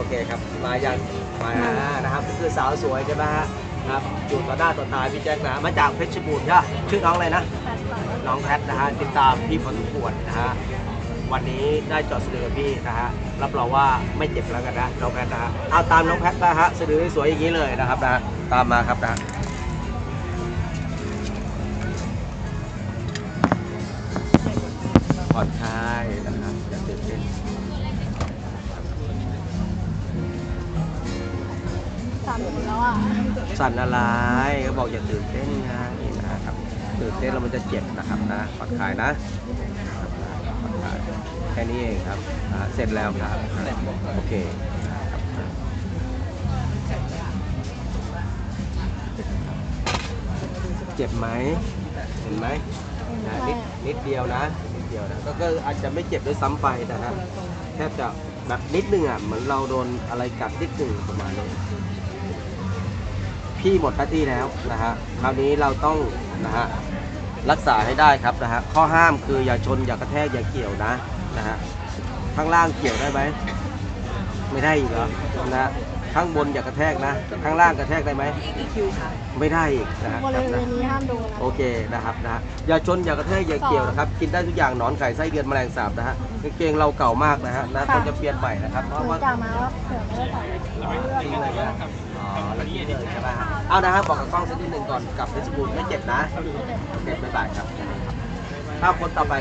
โอเคครับ มายังมานะครับก็คือสาวสวยใช่ไหมฮะครับอยู่ต่อหน้าต่อตาพี่แจ็คนะมาจากเพชรบูรณ์ใช่ปะชื่อน้องอะไรนะน้องแพทนะฮะติดตามพี่พอสมควรนะฮะวันนี้ได้จอดสะดือกับพี่นะฮะรับรองว่าไม่เจ็บแล้วกันนะน้องแพทนะฮะเอาตามน้องแพทนะฮะสะดือสวยอย่างนี้เลยนะครับนะฮะตามมาครับนะฮะผ่อนคลายามสิบแล้วอะสั่นอะไรก็บอกอย่าตื่นเต้นไงนะครับตื่นเต้นแล้วมันจะเจ็บนะครับนะผ่อนคลายนะผ่อนคลายแค่นี้เองครับอ่าเสร็จแล้วครับโอเคเจ็บไหมเห็นไหมนะนิดนิดเดียวนะนิดเดียวนะก็ก็อาจจะไม่เจ็บด้วยซ้ำไปนะฮะแทบจะแบบนิดนึงอะเหมือนเราโดนอะไรกัดนิดนึงประมาณนี้ พี่หมดหน้าที่แล้วนะฮะคราวนี้เราต้องนะฮะรักษาให้ได้ครับนะฮะข้อห้ามคืออย่าชนอย่ากระแทกอย่าเกี่ยวนะนะฮะข้างล่างเกี่ยวได้ไหมไม่ได้อีกเหรอนะฮะข้างบนอย่ากระแทกนะ ข้างล่างกระแทกได้ไหมไม่ได้อีกนะฮะบริเวณนี้ห้ามโดนนะโอเคนะครับนะฮะอย่าชนอย่ากระแทกอย่าเกี่ยวนะครับ กินได้ทุกอย่างหนอนไข่ไส้เดือนแมลงสาบนะฮะกางเกงเราเก่ามากนะฮะนะควรจะเปลี่ยนใหม่นะครับเพหราะนูว่าจามาว่าเผื่อไม่ได้ใส่จริงเลยนะอ๋อแล้ วนี่เลยใช่ไหมฮะเอานะครับบอกกับกล้องสักนิดหนึ่งก่อนกลับเพชรบูรณ์ไม่เจ็บนะโอเคบ๊ายบายครับถ้าคนต่อไป